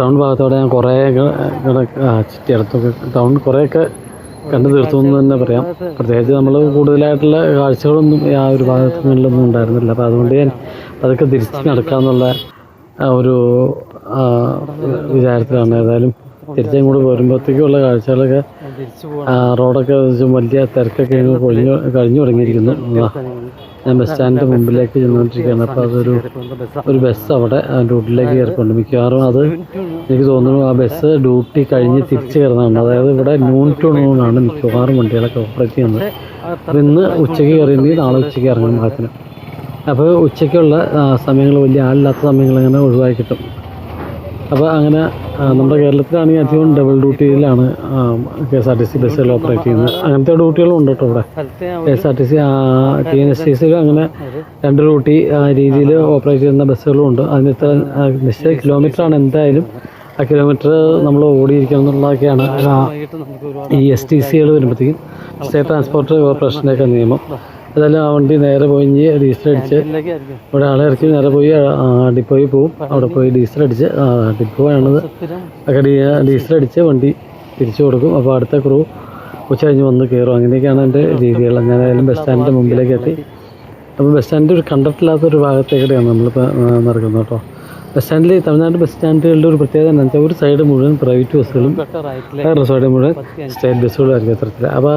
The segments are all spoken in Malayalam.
ടൗൺ ഭാഗത്തോടെ ഞാൻ കുറേ ചുറ്റിയടത്തൊക്കെ ടൗൺ കുറേയൊക്കെ കണ്ടു തീർത്തു എന്ന് തന്നെ പറയാം. പ്രത്യേകിച്ച് നമ്മൾ കൂടുതലായിട്ടുള്ള കാഴ്ചകളൊന്നും ആ ഒരു ഭാഗത്തുനിന്നൊന്നും ഉണ്ടായിരുന്നില്ല. അപ്പോൾ അതുകൊണ്ട് ഞാൻ അതൊക്കെ തിരിച്ച് നടക്കാമെന്നുള്ള ഒരു വിചാരത്തിലാണ്. ഏതായാലും തിരിച്ചങ്ങോട്ട് വരുമ്പോഴത്തേക്കുള്ള കാഴ്ചകളൊക്കെ റോഡൊക്കെ വലിയ തിരക്കൊക്കെ കഴിഞ്ഞു കഴിഞ്ഞു തുടങ്ങിയിരിക്കുന്നു. ഞാൻ ബസ് സ്റ്റാൻഡിന്റെ മുമ്പിലേക്ക് ചെന്നുകൊണ്ടിരിക്കുകയാണ്. അപ്പോൾ അതൊരു ഒരു ബസ് അവിടെ ഡ്യൂട്ടിയിലേക്ക് കയറിക്കൊണ്ട് മിക്കവാറും അത് എനിക്ക് തോന്നുന്നു ആ ബസ് ഡ്യൂട്ടി കഴിഞ്ഞ് തിരിച്ച് കയറുന്നതാണ്. അതായത് ഇവിടെ നൂൺ ടു നൂണാണ് മിക്കവാറും വണ്ടികളൊക്കെ ഓപ്പറേറ്റ് ചെയ്യുന്നത്. അപ്പോൾ ഇന്ന് ഉച്ചയ്ക്ക് കയറിയെങ്കിൽ നാളെ ഉച്ചയ്ക്ക് ഇറങ്ങണം ഭാഗത്തിന് അപ്പോൾ ഉച്ചയ്ക്കുള്ള സമയങ്ങൾ വലിയ ആളില്ലാത്ത സമയങ്ങൾ അങ്ങനെ ഒഴിവാക്കി കിട്ടും. അപ്പോൾ അങ്ങനെ നമ്മുടെ കേരളത്തിലാണെങ്കിൽ അധികം double ഡ്യൂട്ടിയിലാണ് K S R T C ബസ്സുകൾ ഓപ്പറേറ്റ് ചെയ്യുന്നത്. അങ്ങനത്തെ ഡ്യൂട്ടികളും ഉണ്ട് കേട്ടോ ഇവിടെ. K S R T C T N S T സിയിലും അങ്ങനെ രണ്ട് ഡ്യൂട്ടി രീതിയിൽ ഓപ്പറേറ്റ് ചെയ്യുന്ന ബസ്സുകളും ഉണ്ട്. അതിന് ഇത്ര നിശ്ചയ കിലോമീറ്ററാണ് എന്തായാലും. ആ കിലോമീറ്റർ നമ്മൾ ഓടിയിരിക്കണം എന്നുള്ളതൊക്കെയാണ് ഈ എസ് ടി സികൾ വരുമ്പോഴത്തേക്കും സ്റ്റേറ്റ് ട്രാൻസ്പോർട്ട് കോർപ്പറേഷന്റെയൊക്കെ നിയമം. അതെല്ലാം ആ വണ്ടി നേരെ പോയി ഡീസൽ അടിച്ച് ഇവിടെ ആളെ ഇറക്കി നേരെ പോയി അടി ഡിപ്പോയിൽ പോവും. അവിടെ പോയി ഡീസൽ അടിച്ച് അടി ഡിപ്പോ ആണത് ഒക്കെ ഡീസൽ അടിച്ച് വണ്ടി തിരിച്ചു കൊടുക്കും. അപ്പോൾ അടുത്ത ക്രൂ ഉച്ച കഴിഞ്ഞ് വന്ന് കയറും. അങ്ങനെയൊക്കെയാണ് എന്റെ രീതികൾ. ഞാൻ ഏതായാലും ബസ് സ്റ്റാൻഡിന്റെ മുമ്പിലേക്ക് എത്തി. അപ്പോൾ ബസ് സ്റ്റാൻഡ് ഒരു കണ്ടിട്ടില്ലാത്തൊരു ഭാഗത്തേക്കൂടെയാണ് നമ്മളിപ്പോൾ നടക്കുന്നത് കേട്ടോ. ബസ് സ്റ്റാൻഡിൽ തമിഴ്നാട് ബസ് സ്റ്റാൻഡുകളുടെ ഒരു പ്രത്യേകത എന്താണെന്ന് വെച്ചാൽ ഒരു സൈഡ് മുഴുവൻ പ്രൈവറ്റ് ബസ്സുകളും വേറൊരു സൈഡ് മുഴുവൻ സ്റ്റേറ്റ് ബസ്സുകളും ആയിരിക്കും അത്തരത്തിൽ. അപ്പോൾ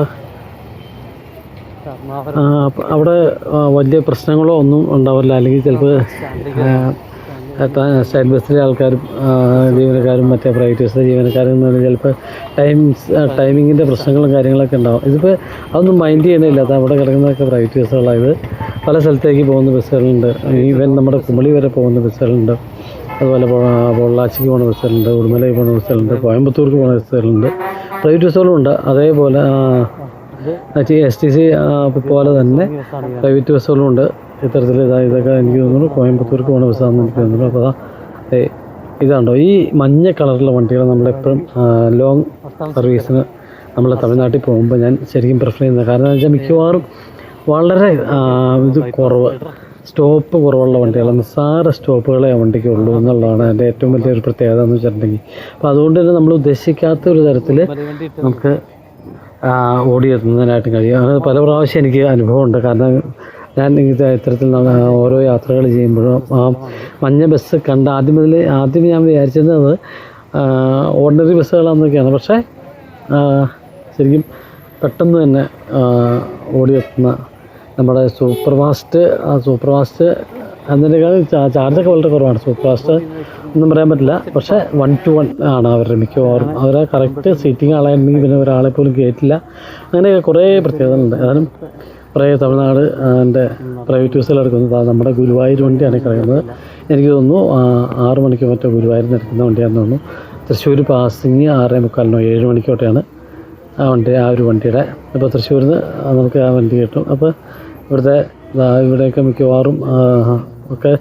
അവിടെ വലിയ പ്രശ്നങ്ങളോ ഒന്നും ഉണ്ടാവില്ല. അല്ലെങ്കിൽ ചിലപ്പോൾ സ്റ്റേറ്റ് ബസ്സിലെ ആൾക്കാരും ജീവനക്കാരും മറ്റേ പ്രൈവറ്റ് ബസ്സിലെ ജീവനക്കാരും എന്ന് പറഞ്ഞാൽ ചിലപ്പോൾ ടൈംസ് ടൈമിങ്ങിന്റെ പ്രശ്നങ്ങളും കാര്യങ്ങളൊക്കെ ഉണ്ടാവും. ഇതിപ്പോൾ അതൊന്നും മൈൻഡ് ചെയ്യണില്ല അത് അവിടെ കിടക്കുന്നതൊക്കെ പ്രൈവറ്റ് ബസ്സുകളായത് പല സ്ഥലത്തേക്ക് പോകുന്ന ബസ്സുകളുണ്ട്. ഈവൻ നമ്മുടെ കുമളി വരെ പോകുന്ന ബസ്സുകളുണ്ട്. അതുപോലെ പൊള്ളാച്ചിക്ക് പോകുന്ന ബസ്സുകളുണ്ട്. ഉടുമലയ്ക്ക് പോകുന്ന ബസ്സുകളുണ്ട്. കോയമ്പത്തൂർക്ക് പോകുന്ന ബസ്സുകളുണ്ട്. പ്രൈവറ്റ് ബസ്സുകളും ഉണ്ട് അതേപോലെ എസ് ടി സി പോലെ തന്നെ പ്രൈവറ്റ് ബസ്സുകളും ഉണ്ട് ഇത്തരത്തിൽ ഇതാ ഇതൊക്കെ എനിക്ക് തോന്നുന്നു കോയമ്പത്തൂർക്ക് പോകുന്ന ബസ്സാണെന്ന് എനിക്ക് തോന്നുന്നു. അപ്പോൾ ഇതാണ്ടോ? ഈ മഞ്ഞ കളറുള്ള വണ്ടികൾ നമ്മളെപ്പോഴും ലോങ് സർവീസിന് നമ്മൾ തമിഴ്നാട്ടിൽ പോകുമ്പോൾ ഞാൻ ശരിക്കും പ്രിഫർ ചെയ്യുന്നത്. കാരണം എന്ന് വെച്ചാൽ മിക്കവാറും വളരെ ഇത് കുറവ്. സ്റ്റോപ്പ് കുറവുള്ള വണ്ടികളാണ് നിസ്സാര സ്റ്റോപ്പുകളെ ആ വണ്ടിക്ക് ഉള്ളൂ എന്നുള്ളതാണ് എന്റെ ഏറ്റവും വലിയൊരു പ്രത്യേകത എന്ന് വെച്ചിട്ടുണ്ടെങ്കിൽ. അപ്പോൾ അതുകൊണ്ട് തന്നെ നമ്മൾ ഉദ്ദേശിക്കാത്ത ഒരു തരത്തിൽ നമുക്ക് ഓടിയെത്തുന്നതിനായിട്ട് കഴിയും. അത് പല പ്രാവശ്യം എനിക്ക് അനുഭവമുണ്ട്. കാരണം ഞാൻ ഇത്തരത്തിൽ ഓരോ യാത്രകൾ ചെയ്യുമ്പോഴും ആ മഞ്ഞ ബസ് കണ്ട് ആദ്യം മുതൽ ആദ്യം ഞാൻ വിചാരിച്ചിരുന്നത് ഓർഡിനറി ബസ്സുകളാണെന്നൊക്കെയാണ്. പക്ഷേ ശരിക്കും പെട്ടെന്ന് തന്നെ ഓടിയെത്തുന്ന നമ്മുടെ സൂപ്പർ ഫാസ്റ്റ് സൂപ്പർ ഫാസ്റ്റ് അതിനേക്കാൾ ചാർജൊക്കെ വളരെ കുറവാണ്. സൂപ്പർ ഫാസ്റ്റ് ഒന്നും പറയാൻ പറ്റില്ല. പക്ഷെ വൺ ടു വൺ ആണ് അവരുടെ മിക്കവാറും. അവരെ കറക്റ്റ് സീറ്റിംഗ് ആളായിരുന്നെങ്കിൽ പിന്നെ ഒരാളെ പോലും കയറ്റില്ല അങ്ങനെ കുറേ പ്രത്യേകതകളുണ്ട്. ഏതായാലും കുറേ തമിഴ്നാട് എന്റെ പ്രൈവറ്റ് ബസ്സുകൾ എടുക്കുന്നത് നമ്മുടെ ഗുരുവായൂർ വണ്ടിയാണ് കിടക്കുന്നത്. എനിക്ക് തോന്നുന്നു ആറു മണിക്ക് മറ്റോ ഗുരുവായൂരിൽ നിന്ന് എടുക്കുന്ന വണ്ടിയാണെന്ന് തോന്നുന്നു. തൃശ്ശൂർ പാസിങ് ആറേ മുക്കാലിനോ ഏഴ് മണിക്കോട്ടെയാണ് ആ വണ്ടി ആ ഒരു വണ്ടിയുടെ. അപ്പോൾ തൃശ്ശൂരിൽ നിന്ന് നമുക്ക് ആ വണ്ടി കിട്ടും. അപ്പോൾ ഇവിടുത്തെ ഇവിടെയൊക്കെ മിക്കവാറും ഒക്കെ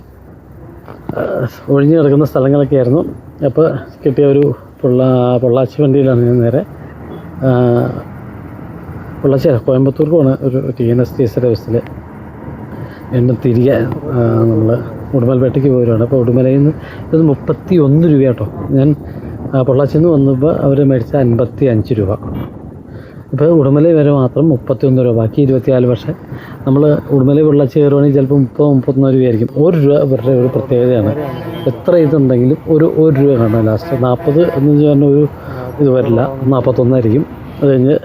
ഒഴിഞ്ഞു കിടക്കുന്ന സ്ഥലങ്ങളൊക്കെ ആയിരുന്നു അപ്പോൾ കിട്ടിയ ഒരു പൊള്ള പൊള്ളാച്ചി വണ്ടിയിലാണ് ഞാൻ നേരെ പൊള്ളാച്ചി കോയമ്പത്തൂർക്ക് പോണ ഒരു T N S T S ബസ്സിൽ വീണ്ടും തിരികെ നമ്മൾ ഉടുമൽപേട്ടയ്ക്ക് പോരുവാണ്. അപ്പോൾ ഉടുമലയിൽ നിന്ന് ഇത് മുപ്പത്തി ഒന്ന് രൂപ കേട്ടോ ഞാൻ പൊള്ളാച്ചിന്ന് വന്നപ്പോൾ അവർ മേടിച്ച അൻപത്തി അഞ്ച് രൂപ. ഇപ്പോൾ ഉടുമലയിൽ വരെ മാത്രം മുപ്പത്തിയൊന്ന് രൂപ ബാക്കി ഇരുപത്തിനാല് പക്ഷേ നമ്മൾ ഉടുമലയിൽ പൊള്ളാച്ചി കയറുവാണെങ്കിൽ ചിലപ്പോൾ മുപ്പത് മുപ്പത്തൊന്ന് രൂപയായിരിക്കും. ഒരു രൂപ ഇവരുടെ ഒരു പ്രത്യേകതയാണ്. എത്ര ഇതുണ്ടെങ്കിലും ഒരു ഒരു രൂപ കാണാം ലാസ്റ്റ് നാൽപ്പത് എന്ന് പറഞ്ഞ ഒരു ഇത് വരില്ല. നാൽപ്പത്തൊന്നായിരിക്കും അത് കഴിഞ്ഞ്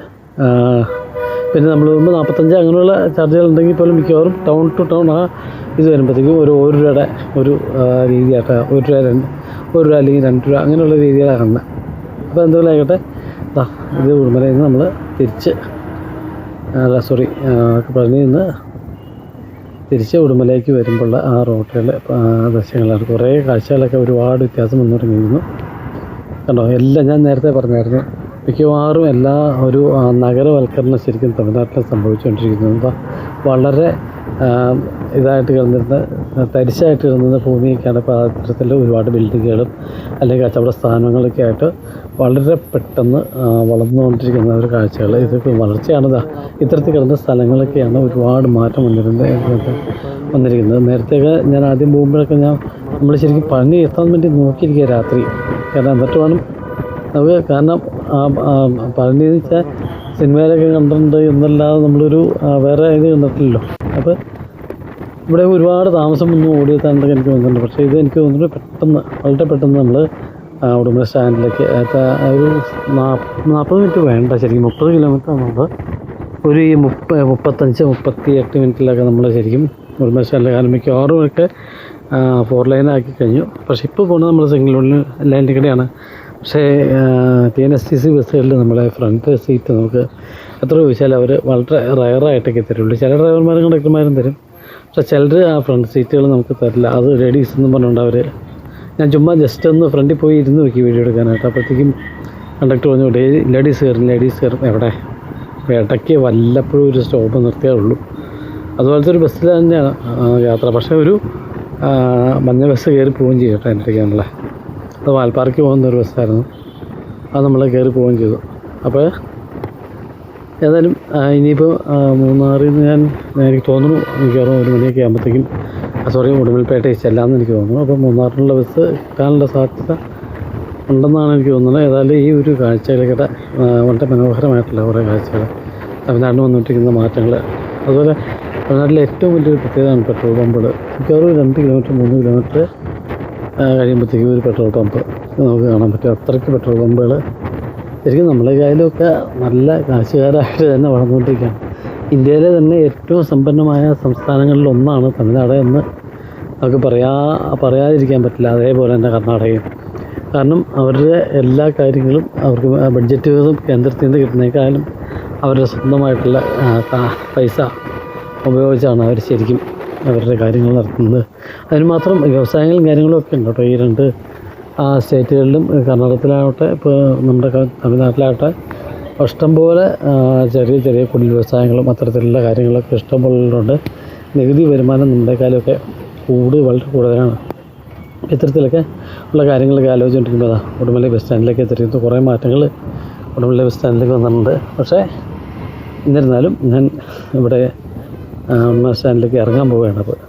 പിന്നെ നമ്മൾ വരുമ്പോൾ നാൽപ്പത്തഞ്ച് അങ്ങനെയുള്ള ചാർജുകൾ ഉണ്ടെങ്കിൽ പോലും മിക്കവാറും ടൗൺ ടു ടൗൺ ആ ഇത് വരുമ്പോഴത്തേക്കും ഒരു ഒരു രൂപയുടെ ഒരു രീതിയായിട്ട് ഒരു രൂപ രണ്ട് ഒരു രൂപ അല്ലെങ്കിൽ രണ്ട് രൂപ അങ്ങനെയുള്ള രീതിയിലാണ്. കാണുന്നത് അപ്പോൾ എന്തെങ്കിലും ആയിക്കോട്ടെ. ഇത് ഉടുമലയിൽ നിന്ന് നമ്മൾ തിരിച്ച് അല്ല സോറി പഴനിയിൽ നിന്ന് തിരിച്ച് ഉടുമലയ്ക്ക് വരുമ്പോൾ ആ റോട്ടിലെ ദൃശ്യങ്ങളാണ്. കുറേ കാഴ്ചകളൊക്കെ ഒരുപാട് വ്യത്യാസം വന്നു തുടങ്ങിയിരുന്നു കണ്ടോ എല്ലാം ഞാൻ നേരത്തെ പറഞ്ഞായിരുന്നു. മിക്കവാറും എല്ലാ ഒരു നഗരവൽക്കരണം ശരിക്കും തമിഴ്നാട്ടിൽ സംഭവിച്ചുകൊണ്ടിരിക്കുന്നത് വളരെ ഇതായിട്ട് കിടന്നിരുന്ന തരിശായിട്ട് കിടന്നിരുന്ന ഭൂമിയൊക്കെയാണ് ഇപ്പോൾ അത്തരത്തിൽ ഒരുപാട് ബിൽഡിങ്ങുകളും അല്ലെങ്കിൽ കച്ചവട സ്ഥാനങ്ങളൊക്കെ ആയിട്ട് വളരെ പെട്ടെന്ന് വളർന്നുകൊണ്ടിരിക്കുന്ന ഒരു കാഴ്ചകൾ. ഇതൊക്കെ വളർച്ചയാണ് ഇത്തരത്തിൽ കിടന്ന സ്ഥലങ്ങളൊക്കെയാണ് ഒരുപാട് മാറ്റം വന്നിരുന്നത് വന്നിരിക്കുന്നത്. നേരത്തെയൊക്കെ ഞാൻ ആദ്യം പോകുമ്പോഴൊക്കെ ഞാൻ നമ്മൾ ശരിക്കും പണി എത്താൻ വേണ്ടി നോക്കിയിരിക്കുക രാത്രി. കാരണം എന്നിട്ട് വേണം നമുക്ക് കാരണം പഴനി വെച്ചാൽ സിനിമയിലൊക്കെ കണ്ടിട്ടുണ്ട് എന്നല്ലാതെ നമ്മളൊരു വേറെ ഇത് കണ്ടിട്ടില്ലല്ലോ. അപ്പോൾ ഇവിടെ ഒരുപാട് താമസം ഒന്നും ഓടിയെത്താനൊക്കെ എനിക്ക് തോന്നുന്നുണ്ട്. പക്ഷേ ഇത് എനിക്ക് തോന്നുന്നു പെട്ടെന്ന് വളരെ പെട്ടെന്ന് നമ്മൾ ഉടുമ്പ സ്റ്റാൻഡിലേക്ക് ഒരു നാൽപ്പത് മിനിറ്റ് വേണ്ട ശരിക്കും മുപ്പത് കിലോമീറ്റർ നമ്മൾ ഒരു ഈ മുപ്പ മുപ്പത്തഞ്ച് മുപ്പത്തി എട്ട് മിനിറ്റിലൊക്കെ നമ്മൾ ശരിക്കും ഉടുമ്പ സ്റ്റാൻഡിൽ കാരണം മിക്കവാറും ഒക്കെ ഫോർ ലൈൻ ആക്കി കഴിഞ്ഞു. പക്ഷേ ഇപ്പോൾ പോകുന്നത് നമ്മൾ സിംഗിൾ ലൈനിന്റെ കൂടെയാണ് പക്ഷേ T N S T C ബസ്സുകളിൽ നമ്മളെ ഫ്രണ്ട് സീറ്റ് നമുക്ക് എത്ര ചോദിച്ചാൽ അവർ വളരെ റയറായിട്ടൊക്കെ തരുള്ളൂ. ചില ഡ്രൈവർമാരും കണ്ടക്ടർമാരും തരും. പക്ഷെ ചിലർ ആ ഫ്രണ്ട് സീറ്റുകൾ നമുക്ക് തരില്ല. അത് ലേഡീസ് എന്ന് പറഞ്ഞുകൊണ്ട് അവർ ഞാൻ ചുമ്മാ ജസ്റ്റ് ഒന്ന് ഫ്രണ്ടിൽ പോയി ഇരുന്ന് നോക്കി വീഡിയോ എടുക്കാനായിട്ട്. അപ്പോഴത്തേക്കും കണ്ടക്ടർ പറഞ്ഞു "ഡേ- ലേഡീസ് കയറും ലേഡീസ് കയറും എവിടെ? ഇടയ്ക്ക് വല്ലപ്പോഴും ഒരു സ്റ്റോപ്പ് നിർത്തിയേ ഉള്ളൂ അതുപോലത്തെ ഒരു ബസ്സിൽ തന്നെയാണ് യാത്ര. പക്ഷേ ഒരു മഞ്ഞ ബസ് കയറി പോവുകയും ചെയ്യട്ടെ എന്റെ ഇടയ്ക്ക് നമ്മളെ അത് വാൽപ്പാറയ്ക്ക് പോകുന്ന ഒരു ബസ്സായിരുന്നു. അത് നമ്മൾ കയറി പോവുകയും ചെയ്തു. അപ്പോൾ ഏതായാലും ഇനിയിപ്പോൾ മൂന്നാറിൽ നിന്ന് ഞാൻ എനിക്ക് തോന്നുന്നു മിക്കവാറും ഒരു മണിയൊക്കെ ആകുമ്പോഴത്തേക്കും സോറി ഉടുമ്പൽപേട്ടയിൽ ചെല്ലാമെന്ന് എനിക്ക് തോന്നുന്നു. അപ്പോൾ മൂന്നാറിനുള്ള ബസ് കിട്ടാനുള്ള സാധ്യത ഉണ്ടെന്നാണ് എനിക്ക് തോന്നുന്നത്. ഏതായാലും ഈ ഒരു കാഴ്ചകളൊക്കെ വളരെ മനോഹരമായിട്ടുള്ള കുറേ കാഴ്ചകൾ തമിഴ്നാട്ടിൽ വന്നുകൊണ്ടിരിക്കുന്ന മാറ്റങ്ങൾ. അതുപോലെ തമിഴ്നാട്ടിലെ ഏറ്റവും വലിയൊരു പ്രത്യേകതയാണ് പെട്രോൾ പമ്പുകൾ മിക്കവാറും രണ്ട് കിലോമീറ്റർ മൂന്ന് കിലോമീറ്റർ കഴിയുമ്പോഴത്തേക്കും ഒരു പെട്രോൾ പമ്പ്. നമുക്ക് കാണാൻ പറ്റും. അത്രയ്ക്ക് പെട്രോൾ പമ്പുകൾ ശരിക്കും നമ്മളെ കായലൊക്കെ നല്ല കാശുകാരായിട്ട് തന്നെ വളർന്നുകൊണ്ടിരിക്കുകയാണ്. ഇന്ത്യയിലെ തന്നെ ഏറ്റവും സമ്പന്നമായ സംസ്ഥാനങ്ങളിൽ ഒന്നാണ് തമിഴ്നാട് എന്ന് നമുക്ക് പറയാ പറയാതിരിക്കാൻ പറ്റില്ല. അതേപോലെ തന്നെ കർണാടകയും. കാരണം അവരുടെ എല്ലാ കാര്യങ്ങളും അവർക്ക് ബഡ്ജറ്റ് കേന്ദ്രത്തിൽ നിന്ന് കിട്ടുന്നേക്കാളും അവരുടെ സ്വന്തമായിട്ടുള്ള പൈസ ഉപയോഗിച്ചാണ് അവർ ശരിക്കും അവരുടെ കാര്യങ്ങൾ നടത്തുന്നത്. അതിന് മാത്രം വ്യവസായങ്ങളും കാര്യങ്ങളും ഒക്കെ ഉണ്ട് കേട്ടോ ഈ രണ്ട് സ്റ്റേറ്റുകളിലും കർണാടകത്തിലാവട്ടെ ഇപ്പോൾ നമ്മുടെ തമിഴ്നാട്ടിലാവട്ടെ. ഇഷ്ടംപോലെ പോലെ ചെറിയ ചെറിയ കുടിൽ വ്യവസായങ്ങളും അത്തരത്തിലുള്ള കാര്യങ്ങളൊക്കെ ഇഷ്ടംപോലെ നികുതി വരുമാനം നമ്മുടെക്കാലമൊക്കെ കൂടുതൽ വളരെ കൂടുതലാണ്. ഇത്തരത്തിലൊക്കെ ഉള്ള കാര്യങ്ങളൊക്കെ ആലോചിച്ചുകൊണ്ടിരിക്കുമ്പോൾ അതാ ഉടുമല ബസ് സ്റ്റാൻഡിലേക്ക് എത്തിയിരിക്കുന്നു. കുറേ മാറ്റങ്ങൾ ഉടുമല ബസ് സ്റ്റാൻഡിലേക്ക് വന്നിട്ടുണ്ട്. പക്ഷേ എന്നിരുന്നാലും ഞാൻ ഇവിടെ സ്റ്റാൻഡിലേക്ക് ഇറങ്ങാൻ പോവുകയാണ് അപ്പോൾ.